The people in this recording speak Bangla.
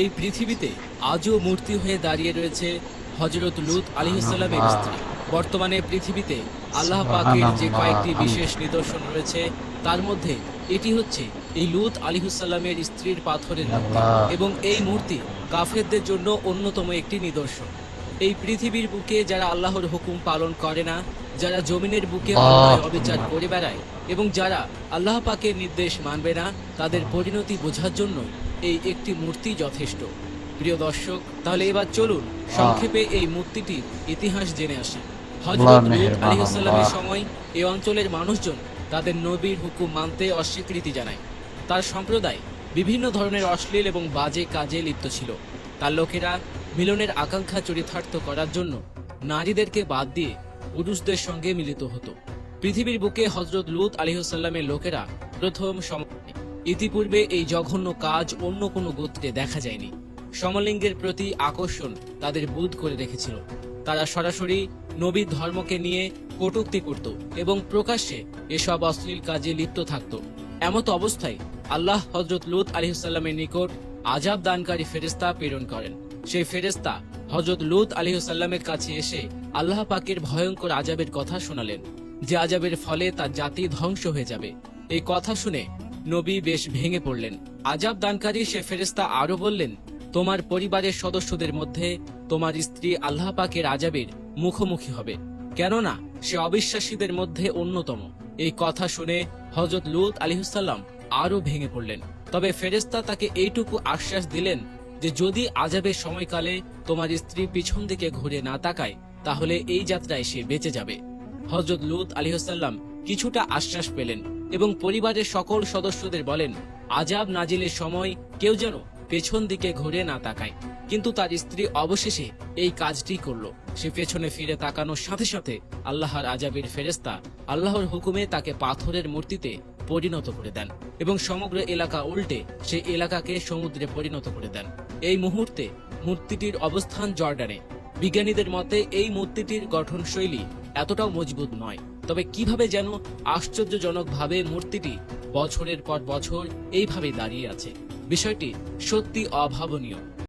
এই পৃথিবীতে আজও মূর্তি হয়ে দাঁড়িয়ে রয়েছে হজরত লুত আলিহাস্লামের স্ত্রী। বর্তমানে পৃথিবীতে আল্লাহ পাকের যে কয়েকটি বিশেষ নিদর্শন রয়েছে তার মধ্যে এটি হচ্ছে এই লুত আলিহুসাল্লামের স্ত্রীর পাথরের মূর্তি এবং এই মূর্তি কাফেরদের জন্য অন্যতম একটি নিদর্শন। এই পৃথিবীর বুকে যারা আল্লাহর হুকুম পালন করে না যারা জমিনের বুকে অবিচার করে বেড়ায় এবং যারা আল্লাহ পাকের নির্দেশ মানবে না তাদের পরিণতি বোঝার জন্য এই একটি মূর্তি যথেষ্ট। প্রিয় দর্শক তাহলে এবার চলুন সংক্ষেপে এই মূর্তিটির ইতিহাস জেনে আসি। আলাইহিসসালামের আল্লাহ। সময় এই অঞ্চলের মানুষজন তাদের নবীর হুকুম মানতে অস্বীকৃতি জানায়। তার সম্প্রদায় বিভিন্ন ধরনের অশ্লীল এবং বাজে কাজে লিপ্ত ছিল। তার লোকেরা মিলনের আকাঙ্ক্ষা চরিতার্থ করার জন্য নারীদেরকে বাদ দিয়ে পুরুষদের সঙ্গে মিলিত হতো। পৃথিবীর বুকে হজরত লুত আলিহসাল্লামের লোকেরা প্রথম ইতিপূর্বে এই জঘন্য কাজ অন্য কোনো গোত্রে দেখা যায়নি। সমলিঙ্গের প্রতি আকর্ষণ তাদের বুধ করে রেখেছিল। তারা সরাসরি নবীর ধর্মকে নিয়ে কটুক্তি করত এবং প্রকাশ্যে এসব অশ্লীল কাজে লিপ্ত থাকত। এমত অবস্থায় আল্লাহ হজরত লুত আলিহাল্লামের নিকট আজাব দানকারী ফেরেস্তা প্রেরণ করেন। সেই ফেরেস্তা হজরত লুত আলিহাল্লামের কাছে এসে আল্লাহ পাকের ভয়ঙ্কর আজাবের কথা শোনালেন, যে আজাবের ফলে তার জাতি ধ্বংস হয়ে যাবে। এই কথা শুনে নবী বেশ ভেঙে পড়লেন। আজাব দানকারী সে ফেরেস্তা আরও বললেন, তোমার পরিবারের সদস্যদের মধ্যে তোমার স্ত্রী আল্লাহ পাকের আজাবের মুখোমুখি হবে, কেননা সে অবিশ্বাসীদের মধ্যে অন্যতম। এই কথা শুনে হজরত লুত আলিহুসাল্লাম আরও ভেঙে পড়লেন। তবে ফেরেস্তা তাকে এইটুকু আশ্বাস দিলেন যে যদি আজাবের সময়কালে তোমার স্ত্রী পিছন দিকে ঘুরে না তাকায়, তাহলে এই যাত্রায় সে বেঁচে যাবে। হজরত লুত আলী হোসাল্লাম কিছুটা আশ্বাস পেলেন এবং পরিবারের সকল সদস্যদের বলেন আজাব নাজিলের সময় কেউ যেন পেছন দিকে ঘুরে না তাকায়। কিন্তু তার স্ত্রী অবশেষে এই কাজটি করল। সে পেছনে ফিরে তাকানোর সাথে সাথে আল্লাহর আজাবের ফেরেস্তা আল্লাহর হুকুমে তাকে পাথরের মূর্তিতে পরিণত করে দেন এবং সমগ্র এলাকা উল্টে সেই এলাকাকে সমুদ্রে পরিণত করে দেন। এই মুহূর্তে মূর্তিটির অবস্থান জর্ডানে। বিজ্ঞানীদের মতে এই মূর্তিটির গঠনশৈলী এতটাও মজবুত নয়। তবে কীভাবে যেন আশ্চর্যজনকভাবে মূর্তিটি বছরের পর বছর এইভাবে দাঁড়িয়ে আছে। বিষয়টি সত্যি অভাবনীয়।